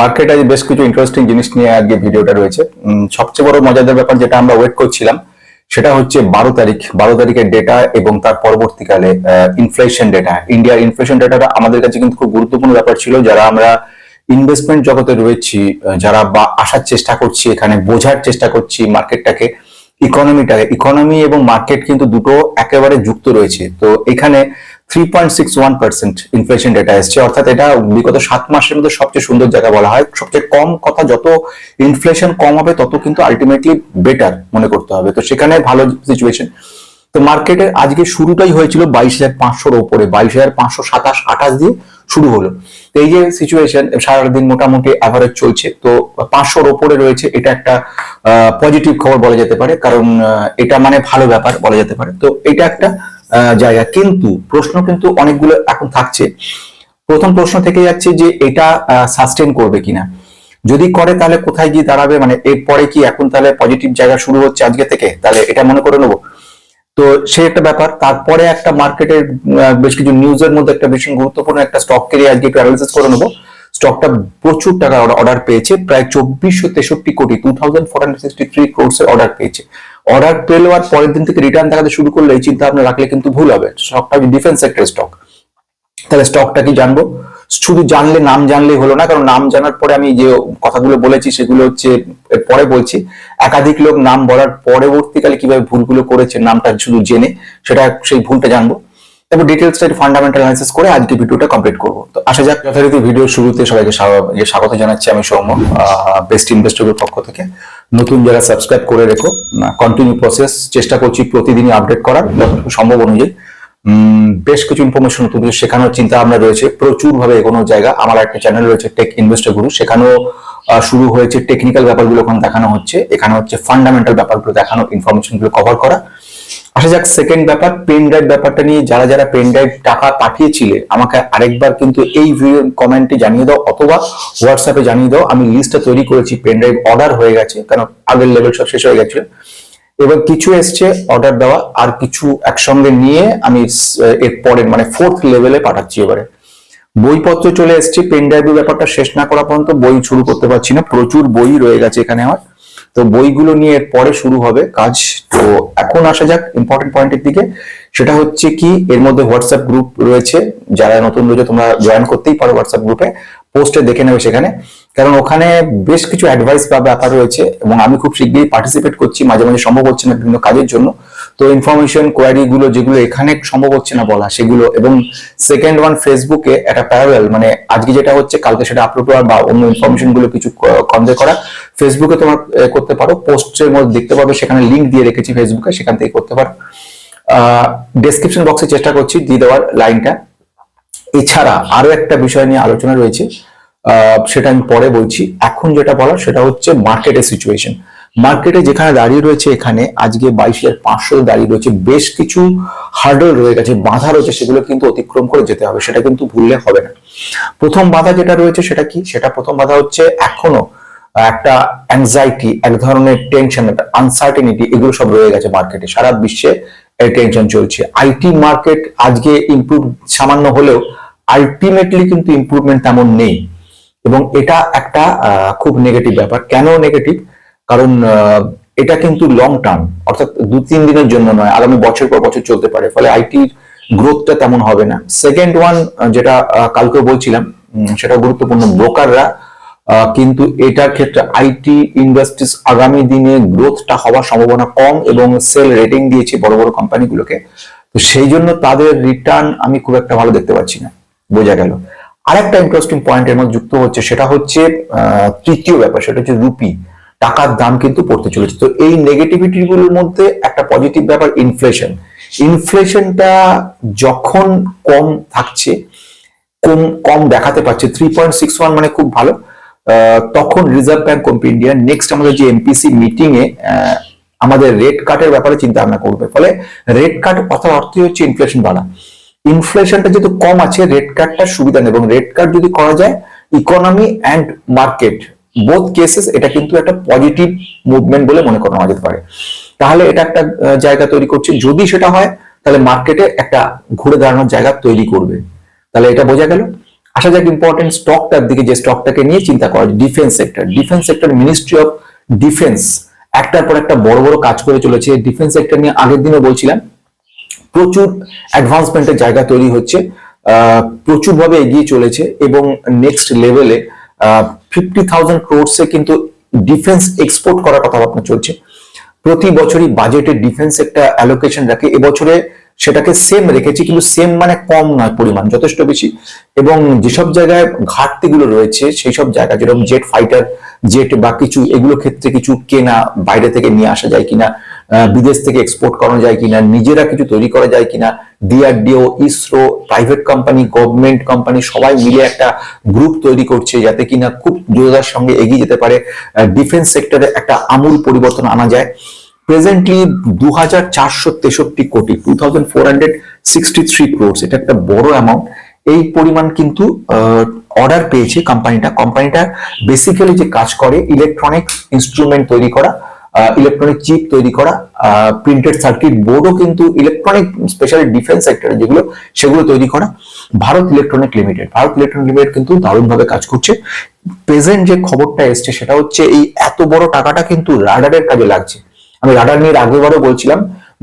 মার্কেটে বেশ কিছু ইন্টারেস্টিং জিনিস নিয়ে আজকে ভিডিওটা রয়েছে। সবচেয়ে বড় মজাদার ব্যাপার যেটা আমরা ওয়েট করছিলাম, সেটা হচ্ছে বারো তারিখ। বারো তারিখের ডেটা এবং তার পরবর্তীকালে ইনফ্লেশন ডেটা ইন্ডিয়ার ইনফ্লেশন ডেটাটা আমাদের কাছে কিন্তু খুব গুরুত্বপূর্ণ ব্যাপার ছিল। যারা আমরা ইনভেস্টমেন্ট জগতে রয়েছি যারা বা আসার চেষ্টা করছি, এখানে বোঝার চেষ্টা করছি মার্কেটটাকে ইকোনমিটাকে ইকোনমি এবং মার্কেট কিন্তু দুটো একেবারে যুক্ত রয়েছে। তো এখানে three point six one percent inflation data এসছে। অর্থাৎ এটা বিগত সাত মাসের মধ্যে সবচেয়ে সুন্দর জায়গা বলা হয়। সবচেয়ে কম কথা যত ইনফ্লেশন কম হবে, তত কিন্তু আলটিমেটলি বেটার মনে করতে হবে। তো সেখানে ভালো সিচুয়েশন তো মার্কেটের আজকে শুরুটাই হয়েছিল বাইশ হাজার পাঁচশোর ওপরে, বাইশ হাজার পাঁচশো সাতাশ আঠাশ দিয়ে শুরু হলো। তো এই যে সিচুয়েশন সারাদিন মোটামুটি অ্যাভারেজ চলছে। তো পাঁচশোর ওপরে রয়েছে, এটা একটা পজিটিভ খবর বলা যেতে পারে। কারণ এটা মানে ভালো ব্যাপার বলা যেতে পারে। তো এটা একটা জায়গা। কিন্তু প্রশ্ন কিন্তু অনেকগুলো এখন থাকছে। প্রথম প্রশ্ন থেকে যাচ্ছে যে এটা সাস্টেন করবে কিনা। যদি করে তাহলে কোথায় গিয়ে দাঁড়াবে? মানে এরপরে কি এখন তাহলে পজিটিভ জায়গা শুরু হচ্ছে আজকে থেকে? তাহলে এটা মনে করে নেব। তো সে একটা ব্যাপার। তারপরে একটা মার্কেটের বেশ কিছু নিউজের মধ্যে একটা ভীষণ গুরুত্বপূর্ণ একটা স্টক কে আজকে একটু করে নেব। স্টকটা প্রচুর টাকা অর্ডার পেয়েছে। প্রায় চব্বিশশো তেষট্টি কোটি two thousand four hundred sixty three crores order পেয়েছে। অর্ডার পেল আর পরের দিন থেকে রিটার্ন দেখাতে শুরু করলে এই চিন্তা ভাবনা রাখলে কিন্তু ভুল হবে। স্টকটা ডিফেন্স সেক্টরের স্টক তাহলে স্টকটা কি জানব? শুধু জানলে, নাম জানলে হলো না, কারণ নাম জানার পরে আমি যে কথাগুলো বলেছি, সেগুলো হচ্ছে পরে বলছি। একাধিক লোক নাম বলার পরবর্তীকালে কীভাবে ভুলগুলো করেছে, নামটা শুধু জেনে, সেটা সেই ভুলটা জানব। তারপর ডিটেলসটা ফান্ডামেন্টাল অ্যানালিসিস করে আজকে ভিডিওটা কমপ্লিট করব। তো আসা যাক যথারীতি ভিডিও শুরুতে সবাইকে স্বাগত- স্বাগত জানাচ্ছি আমি সৌম্য বেস্ট ইনভেস্টরের পক্ষ থেকে। নতুন যারা সাবস্ক্রাইব করে রেখো কন্টিনিউ প্রসেস চেষ্টা করছি প্রতিদিনই আপডেট করার, যতটুকু সম্ভব অনুযায়ী। বেশ কিছু ইনফরমেশন নতুন শেখানোর চিন্তা ভাবনা রয়েছে প্রচুর ভাবে এগোনোর জায়গা। আমার একটা চ্যানেল রয়েছে টেক ইনভেস্টর গুরু সেখানেও শুরু হয়েছে টেকনিক্যাল ব্যাপারগুলো ওখানে দেখানো হচ্ছে। এখানে হচ্ছে ফান্ডামেন্টাল ব্যাপারগুলো দেখানো ইনফরমেশনগুলো কভার করা। আসা যাক সেকেন্ড ব্যাপার পেন ড্রাইভ ব্যাপারটা নিয়ে যারা যারা পেন ড্রাইভ টাকা পাঠিয়েছিলে, আমাকে আরেকবার কিন্তু এই ভিডিও কমেন্টে জানিয়ে দাও অথবা হোয়াটসঅ্যাপে জানিয়ে দাও। আমি লিস্টটা তৈরি করেছি পেন ড্রাইভ অর্ডার হয়ে গেছে, কারণ আগের লেভেল সব শেষ হয়ে গেছে এবার কিছু এসছে অর্ডার দেওয়া, আর কিছু একসঙ্গে নিয়ে আমি এর পরের মানে ফোর্থ লেভেলে পাঠাচ্ছি এবারে। বইপত্র চলে এসছে পেন ড্রাইভের ব্যাপারটা শেষ না করা পর্যন্ত বই শুরু করতে পারছি না, প্রচুর বই রয়ে গেছে এখানে আমার। তো বইগুলো নিয়ে পরে শুরু হবে কাজ। তো এখন আসা যাক ইম্পর্টেন্ট পয়েন্টের দিকে। সেটা হচ্ছে কি, এর মধ্যে হোয়াটসঅ্যাপ গ্রুপ রয়েছে। যারা নতুন রয়েছে, তোমরা জয়েন করতেই পারো হোয়াটসঅ্যাপ গ্রুপে পোস্টে দেখে নেবে সেখানে। কারণ ওখানে বেশ কিছু অ্যাডভাইস বা ব্যাপার রয়েছে এবং আমি খুব শীঘ্রই পার্টিসিপেট করছি। মাঝে মাঝে সম্ভব হচ্ছে না বিভিন্ন কাজের জন্য। তো ইনফরমেশন কোয়ারি গুলো যেগুলো এখানে সম্ভব হচ্ছে না বলা, সেগুলো এবং সেকেন্ড ওয়ান ফেসবুকে একটা প্যারাবেল মানে আজকে যেটা হচ্ছে, কালকে সেটা আপলোড করা বা অন্য ইনফরমেশনগুলো কিছু কনভে করা ফেসবুকে তোমার করতে পারো। পোস্টের মধ্যে দেখতে পাবে, সেখানে লিংক দিয়ে রেখেছি ফেসবুকে সেখান থেকে করতে পারো। ডেসক্রিপশন বক্সে চেষ্টা করছি দিয়ে দেওয়ার লাইনটা। এছাড়া আরও একটা বিষয় নিয়ে আলোচনা রয়েছে সেটা আমি পরে বলছি। এখন যেটা বলার, সেটা হচ্ছে মার্কেটের সিচুয়েশন মার্কেটে যেখানে দাঁড়িয়ে রয়েছে এখানে আজকে বাইশ হাজার পাঁচশো দাঁড়িয়ে রয়েছে, বেশ কিছু হার্ডল রয়ে গেছে, বাধা রয়েছে, সেগুলো কিন্তু অতিক্রম করে যেতে হবে, সেটা কিন্তু ভুললে হবে না। প্রথম বাধা যেটা রয়েছে সেটা কি? সেটা প্রথম বাধা হচ্ছে এখনও একটা অ্যাংজাইটি এক ধরনের টেনশন একটা আনসার্টেনিটি এগুলো সব রয়ে গেছে মার্কেটে সারা বিশ্বে টেনশন চলছে। আইটি মার্কেট আজকে ইম্প্রুভ সামান্য হলেও আলটিমেটলি কিন্তু ইমপ্রুভমেন্ট তেমন নেই। এবং এটা একটা খুব নেগেটিভ ব্যাপার। কেন নেগেটিভ কারণ এটা কিন্তু লং টার্ম অর্থাৎ দু তিন দিনের জন্য নয়, আগামী বছর পর বছর চলতে পারে, ফলে আইটির গ্রোথটা তেমন হবে না। সেকেন্ড ওয়ান যেটা কালকে বলছিলাম সেটা গুরুত্বপূর্ণ, ব্রোকাররা কিন্তু এটার ক্ষেত্রে আইটি ইন্ডাস্ট্রিজ আগামী দিনে গ্রোথটা হওয়ার সম্ভাবনা কম এবং সেল রেটিং দিয়েছে বড় বড় কোম্পানিগুলোকে। তো সেই জন্য তাদের রিটার্ন আমি খুব একটা ভালো দেখতে পাচ্ছি না, বোঝা গেল। আরেকটা ইন্টারেস্টিং পয়েন্ট এর মধ্যে যুক্ত হচ্ছে, সেটা হচ্ছে তৃতীয় ব্যাপার, সেটা হচ্ছে রুপি টাকার দাম কিন্তু পড়তে চলেছে। তো এই নেগেটিভিটি গুলোর মধ্যে একটা পজিটিভ ব্যাপার ইনফ্লেশন ইনফ্লেশনটা যখন কম থাকছে, কম কম দেখাতে পারছে থ্রি পয়েন্ট সিক্স ওয়ান মানে খুব ভালো। তখন Reserve Bank of India next আমাদের যে এমপিসি মিটিং এ আমাদের রেট কাটের ব্যাপারে চিন্তা ভাবনা করবে। ফলে রেট কাট কথার অর্থই হচ্ছে ইনফ্লেশন বাড়া। ইনফ্লেশনটা যেহেতু কম আছে রেট কাটটা সুবিধা নেই এবং রেট কাট যদি করা যায় economy and market both cases এটা কিন্তু একটা পজিটিভ মুভমেন্ট বলে মনে করা যেতে পারে। তাহলে এটা একটা জায়গা তৈরি করছে। যদি সেটা হয়, তাহলে মার্কেটে একটা ঘুরে দাঁড়ানোর জায়গা তৈরি করবে। তাহলে এটা বোঝা গেল। আসা যাক ইম্পর্টেন্ট স্টকটার দিকে যে স্টকটাকে নিয়ে চিন্তা করা defence sector defence sector Ministry of Defence একটার পর একটা বড় বড় কাজ করে চলেছে। ডিফেন্স সেক্টর নিয়ে আগের দিনও বলছিলাম। প্রচুর অ্যাডভান্সমেন্টের জায়গা তৈরি হচ্ছে। প্রচুরভাবে এগিয়ে চলেছে এবং নেক্সট লেভেলে ফিফটি থাউজেন্ড ক্রোডসে কিন্তু ডিফেন্স এক্সপোর্ট করার কথাবার্তা চলছে। প্রতি বছরই বাজেটে ডিফেন্স একটা অ্যালোকেশন রাখে। এবছরে সেটাকে সেম রেখেছি, কিন্তু সেম মানে কম নয় পরিমাণ, যথেষ্ট বেশি। এবং যেসব জায়গায় ঘাটতিগুলো রয়েছে সেই সব জায়গা, যেরকম জেট ফাইটার জেট বা কিছু, এগুলো ক্ষেত্রে কিছু কেনা বাইরে থেকে নিয়ে আসা যায় কিনা বিদেশ থেকে এক্সপোর্ট করানো যায় কিনা, নিজেরা কিছু তৈরি করা যায় কিনা DRDO ISRO private company government company সবাই মিলে একটা গ্রুপ তৈরি করছে যাতে কিনা খুব দ্রুততার সঙ্গে এগিয়ে যেতে পারে। ডিফেন্স সেক্টরে একটা আমূল পরিবর্তন আনা যায়। প্রেজেন্টলি দু হাজার চারশো তেষট্টি কোটি two thousand four hundred sixty three crores এটা একটা বড় অ্যামাউন্ট এই পরিমাণ কিন্তু অর্ডার পেয়েছে কোম্পানিটা কোম্পানিটা বেসিক্যালি যে কাজ করে ইলেকট্রনিক ইনস্ট্রুমেন্ট তৈরি করা ইলেকট্রনিক চিপ তৈরি করা প্রিন্টেড সার্কিট বোর্ডও কিন্তু ইলেকট্রনিক স্পেশালি ডিফেন্স সেক্টরে যেগুলো, সেগুলো তৈরি করা। Bharat Electronic Limited Bharat Electronic Limited কিন্তু দারুণভাবে কাজ করছে। প্রেজেন্ট যে খবরটা এসছে, সেটা হচ্ছে এই এত বড় টাকাটা কিন্তু রাডারের কাজে লাগছে। আমি রাডার নিয়ে আগেবারও বলছিলাম,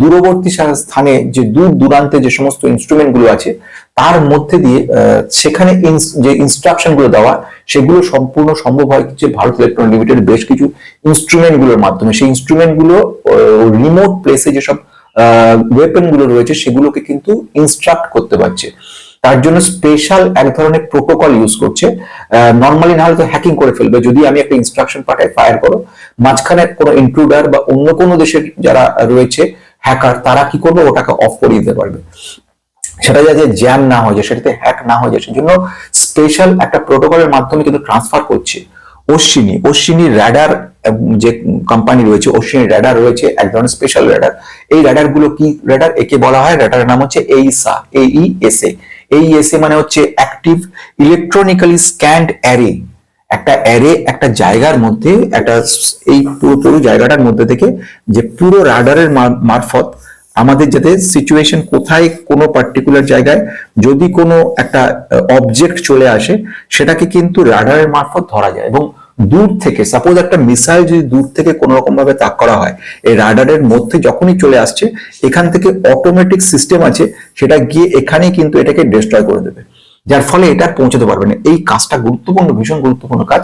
দূরবর্তী স্থানে যে দূর দূরান্তে যে সমস্ত ইনস্ট্রুমেন্টগুলো আছে, তার মধ্যে দিয়ে সেখানে যে ইনস্ট্রাকশনগুলো দেওয়া, সেগুলো সম্পূর্ণ সম্ভব হয় যে ভারত ইলেকট্রনিক লিমিটেড বেশ কিছু ইনস্ট্রুমেন্টগুলোর মাধ্যমে। সেই ইনস্ট্রুমেন্টগুলো রিমোট প্লেসে যেসব ওয়েপনগুলো রয়েছে, সেগুলোকে কিন্তু ইনস্ট্রাক্ট করতে পারছে। তার জন্য স্পেশাল এক ধরনের প্রোটোকল ইউজ করছে। নর্মালি না হলে তো হ্যাকিং করে ফেলবে। যদি আমি একটা ইনস্ট্রাকশন পাঠাই ফায়ার করো, মাঝখানে কোনো ইন্ট্রুডার বা অন্য কোনো দেশের যারা রয়েছে হ্যাকার তারা কি করবে? ওটাকে অফ করে দিতে পারবে। সেটা যাতে জ্যাম না হয়ে যায়, সেটাতে হ্যাক না হয়ে যায়, সেজন্য স্পেশাল একটা প্রোটোকলের মাধ্যমে কিন্তু ট্রান্সফার করছে। অশ্বিনী অশ্বিনী র্যাডার যে কোম্পানি রয়েছে অশ্বিনী র্যাডার রয়েছে, এক ধরনের স্পেশাল র্যাডার এই র্যাডারগুলো কি র্যাডার একে বলা হয় র্যাডারের নাম হচ্ছে এইসা এই এস এ এই এস এ মানে হচ্ছে অ্যাক্টিভ ইলেকট্রনিক্যালি স্ক্যান্ড অ্যারে একটা অ্যারে একটা জায়গার মধ্যে, একটা এই পুরো পুরো জায়গাটার মধ্যে থেকে যে পুরো রাডারের মারফত আমাদের যাতে সিচুয়েশন কোথায় কোনো পার্টিকুলার জায়গায় যদি কোনো একটা অবজেক্ট চলে আসে, সেটাকে কিন্তু রাডারের মারফত ধরা যায়। এবং দূর থেকে সাপোজ একটা মিসাইল যদি দূর থেকে কোনো রকম ভাবে তাক করা হয়, এই রাডারের মধ্যে যখনই চলে আসছে, এখান থেকে অটোমেটিক সিস্টেম আছে, সেটা গিয়ে এখানেই কিন্তু এটাকে ডিস্ট্রয় করে দেবে। যার ফলে এটা পৌঁছতে পারবে না। এই কাজটা গুরুত্বপূর্ণ, ভীষণ গুরুত্বপূর্ণ কাজ।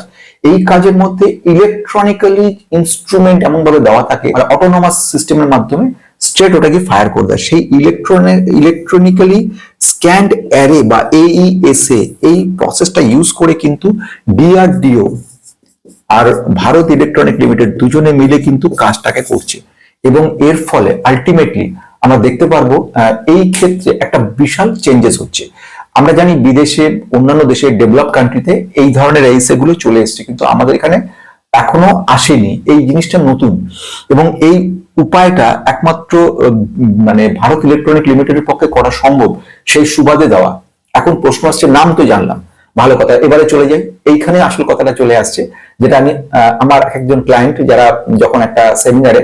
এই কাজের মধ্যে ইলেকট্রনিক্যালি ইনস্ট্রুমেন্ট এমন ভাবে দেওয়া থাকে অটোনোমাস সিস্টেমের মাধ্যমে স্ট্রেট ওটাকে ফায়ার করে দেয়। সেই ইলেকট্রনিক ইলেকট্রনিক্যালি স্ক্যান্ড অ্যারে বা এইএসএ এই প্রসেসটা ইউজ করে কিন্তু ডিআরডিও আর ভারত ইলেকট্রনিক লিমিটেড দুজনে মিলে কিন্তু কাজটাকে করছে। এবং এর ফলে আলটিমেটলি আমরা দেখতে পারব এই ক্ষেত্রে একটা বিশাল চেঞ্জেস হচ্ছে। আমরা জানি বিদেশে, অন্যান্য দেশে ডেভেলপ কান্ট্রিতে এই ধরনের এইসে গুলো চলে এসেছে, কিন্তু আমাদের এখানে এখনও আসেনি। এই জিনিসটা নতুন। এবং এই উপায়টা একমাত্র মানে ভারত ইলেকট্রনিক লিমিটেডের পক্ষে করা সম্ভব, সেই সুবাদে দেওয়া। এখন প্রশ্ন আসছে, নাম তো জানলাম। ভালো কথা, এবারে চলে যাই। এইখানে আসল কথাটা চলে আসছে। যেটা আমি আমার একজন ক্লায়েন্ট যারা যখন একটা সেমিনারে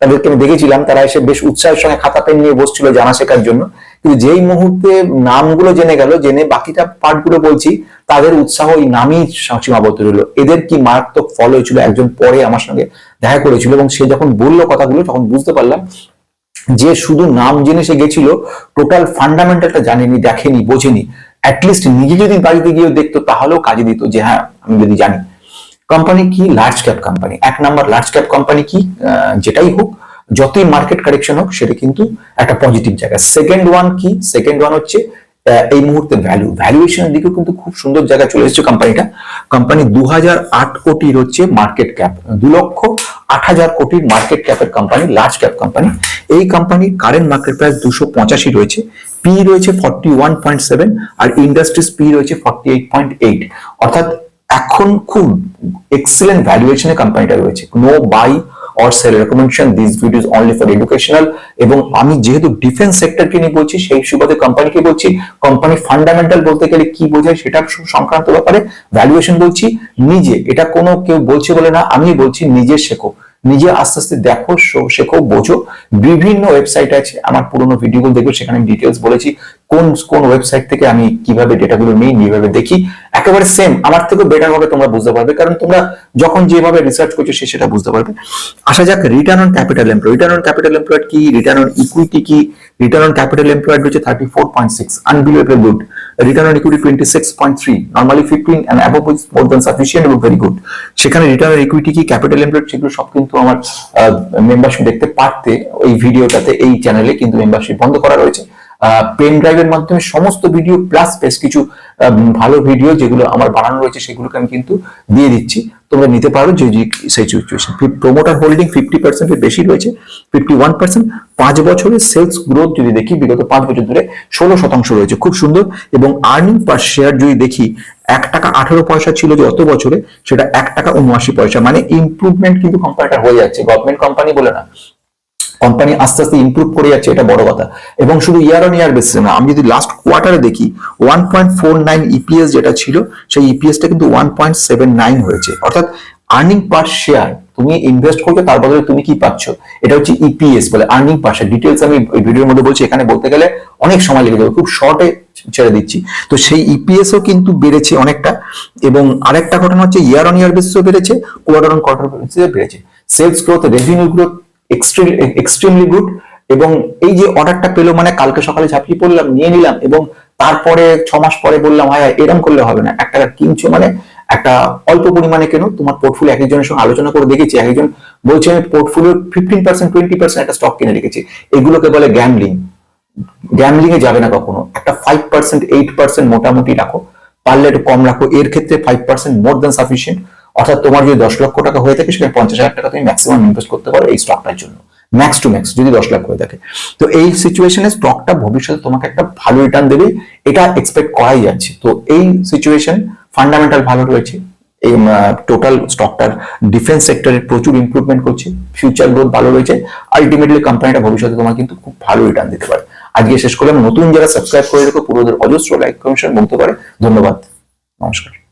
তাদেরকে আমি দেখেছিলাম, তারা এসে বেশ উৎসাহের সঙ্গে খাতা পেন নিয়ে বসছিল জানা শেখার জন্য। কিন্তু যেই মুহূর্তে নামগুলো জেনে গেল, জেনে বাকিটা পার্টগুলো বলছি, তাদের উৎসাহ ওই নামই সীমাবদ্ধ রইল। এদের কি মারাত্মক ফল হয়েছিল একজন পরে আমার সঙ্গে দেখা করেছিল এবং সে যখন বলল কথাগুলো, তখন বুঝতে পারলাম যে শুধু নাম জেনে সে গেছিল টোটাল ফান্ডামেন্টালটা জানেনি, দেখেনি, বোঝেনি। অ্যাটলিস্ট নিজে যদি বাড়িতে গিয়ে দেখতো, তাহলেও কাজে দিত যে হ্যাঁ আমি যদি জানি। কোম্পানি কি? লার্জ ক্যাপ কোম্পানি এক নাম্বার লার্জ ক্যাপ কোম্পানি কি? যেটাই হোক, যতই মার্কেট কারেকশন হোক, সেটা কিন্তু একটা পজিটিভ জায়গা। সেকেন্ড ওয়ান কি? সেকেন্ড ওয়ান হচ্ছে এই মুহূর্তে ভ্যালু ভ্যালুয়েশনের দিকেও কিন্তু খুব সুন্দর জায়গা চলে এসেছে কোম্পানিটা কোম্পানি দু হাজার আট কোটির হচ্ছে মার্কেট ক্যাপ দু লক্ষ আট হাজার কোটির মার্কেট ক্যাপের কোম্পানি লার্জ ক্যাপ কোম্পানি এই কোম্পানির কারেন্ট মার্কেট প্রাইস দুশো পঁচাশি রয়েছে। পি রয়েছে ফর্টি ওয়ান পয়েন্ট সেভেন আর ইন্ডাস্ট্রিজ পি রয়েছে ফর্টি এইট পয়েন্ট এইট অর্থাৎ এখন খুব এক্সেলেন্ট ভ্যালুয়েশনে কোম্পানিটা রয়েছে। No buy or sell recommendation this videos only for educational এবং আমি যেহেতু ডিফেন্স সেক্টরকে নিয়ে বলছি, সেই সুবাদে কোম্পানিকে বলছি কোম্পানি ফান্ডামেন্টাল বলতে গেলে কি বোঝায় সেটা সংক্রান্ত ব্যাপারে ভ্যালুয়েশন বলছি। নিজে, এটা কোনো কেউ বলছে বলে না আমি বলছি নিজে শেখো। নিজে আস্তে আস্তে দেখো শেখো, বোঝো। বিভিন্ন ওয়েবসাইট আছে, আমার পুরোনো ভিডিওগুলো দেখবে, সেখানে আমি ডিটেলস বলেছি, কোন কোন ওয়েবসাইট থেকে আমি কীভাবে ডেটাগুলো নিই কীভাবে দেখি। একেবারে সেম আমার থেকে বেটার ভাবে তোমরা বুঝতে পারবে, কারণ তোমরা যখন যেভাবে রিসার্চ করছ, সে সেটা বুঝতে পারবে। আসা যাক return on capital employ return on capital employed কি? রিটার্ন অন ইকুইটি কি? রিটার্ন অন ক্যাপিটাল এমপ্লয়েড হচ্ছে thirty four point six unbelievable good return on equity twenty six point three normally fifteen and above is more than sufficient এবং very good সেখানে return on equity কি capital employed সেগুলো সব কিন্তু আমার membership দেখতে পারতে এই ভিডিওটাতে এই চ্যানেলে কিন্তু মেম্বারশিপ বন্ধ করা রয়েছে। পেন ড্রাইভের মাধ্যমে সমস্ত ভিডিও প্লাস বেশ কিছু ভালো ভিডিও যেগুলো আমার বানানো রয়েছে সেগুলোকে আমি কিন্তু দিয়ে দিচ্ছি। তোমরা নিতে পারো যে সেই সিচুয়েশন প্রোমোটার হোল্ডিং ফিফটি পার্সেন্টের বেশি রয়েছে ফিফটি ওয়ান পার্সেন্ট পাঁচ বছরের সেলস গ্রোথ যদি দেখি, বিগত পাঁচ বছর ধরে ষোলো শতাংশ রয়েছে, খুব সুন্দর। এবং আর্নিং পার শেয়ার যদি দেখি, এক টাকা আঠারো পয়সা ছিল যে অত বছরে, সেটা এক টাকা উনআশি পয়সা। মানে ইমপ্রুভমেন্ট কিন্তু কোম্পানিটা হয়ে যাচ্ছে। গভর্নমেন্ট কোম্পানি বলে না কোম্পানি আস্তে আস্তে ইমপ্রুভ করে যাচ্ছে, এটা বড় কথা। এবং শুধু ইয়ার অন ইয়ার বেসিসে না, আমি যদি লাস্ট কোয়ার্টারে দেখি one point four nine EPS যেটা ছিল, সেই ইপিএসটা কিন্তু ওয়ান পয়েন্ট সেভেন নাইন হয়েছে। অর্থাৎ আর্নিং পার শেয়ার তুমি ইনভেস্ট করছ, তার বদলে তুমি কি পাচ্ছ? এটা হচ্ছে ইপিএস বলে আর্নিং পার শেয়ার ডিটেলস আমি ভিডিওর মধ্যে বলছি, এখানে বলতে গেলে অনেক সময় লেগে যাবে, খুব শর্টে ছেড়ে দিচ্ছি। তো সেই ইপিএস ও কিন্তু বেড়েছে অনেকটা, এবং আরেকটা ঘটনা হচ্ছে ইয়ার অন ইয়ার বেসিসও বেড়েছে কোয়ার্টার অন কোয়ার্টার বেসিসে বেড়েছে। Sales growth revenue growth extremely good এবং এই যে অর্ডারটা পেল মানে কালকে সকালে ঝাঁপিয়ে পড়লাম, নিয়ে নিলাম এবং তারপরে ছ মাস পরে বললাম হ্যাঁ এরম করলে হবে না। এক টাকা কিনছো মানে একটা অল্প পরিমাণে কেন তোমার পোর্টফোলিও এক একজনের সঙ্গে আলোচনা করে দেখেছি। এক একজন বলছে, আমি portfolio fifteen percent twenty percent একটা স্টক কিনে রেখেছি। এগুলোকে বলে গ্যামলিং গ্যামলিং এ যাবে না কখনো। একটা ফাইভ পার্সেন্ট এইট পার্সেন্ট মোটামুটি রাখো। পারলে একটু কম রাখো। এর ক্ষেত্রে five percent more than sufficient অর্থাৎ তোমার যদি দশ লক্ষ টাকা হয়ে থাকে, সেখানে পঞ্চাশ হাজার টাকা তুমি ম্যাক্সিমাম ইনভেস্ট করতে পারো এই স্টকটার জন্য। ম্যাক্স টু ম্যাক্স যদি দশ লাখ হয়ে থাকে। তো এই সিচুয়েশনে স্টকটা ভবিষ্যতে তোমাকে একটা ভালো রিটার্ন দেবে, এটা এক্সপেক্ট করাই যাচ্ছে। তো এই সিচুয়েশন ফান্ডামেন্টাল ভালো রয়েছে। এই টোটাল স্টকটার ডিফেন্স সেক্টরে প্রচুর ইমপ্রুভমেন্ট করছে। ফিউচার গ্রোথ ভালো রয়েছে। আলটিমেটলি কোম্পানিটা ভবিষ্যতে তোমার কিন্তু খুব ভালো রিটার্ন দিতে পারে। আজকে শেষ করলাম। নতুন যারা সাবস্ক্রাইব করে রেখো, পুরোদের অজস্র লাইক কমিশন বলতে পারে। ধন্যবাদ। নমস্কার।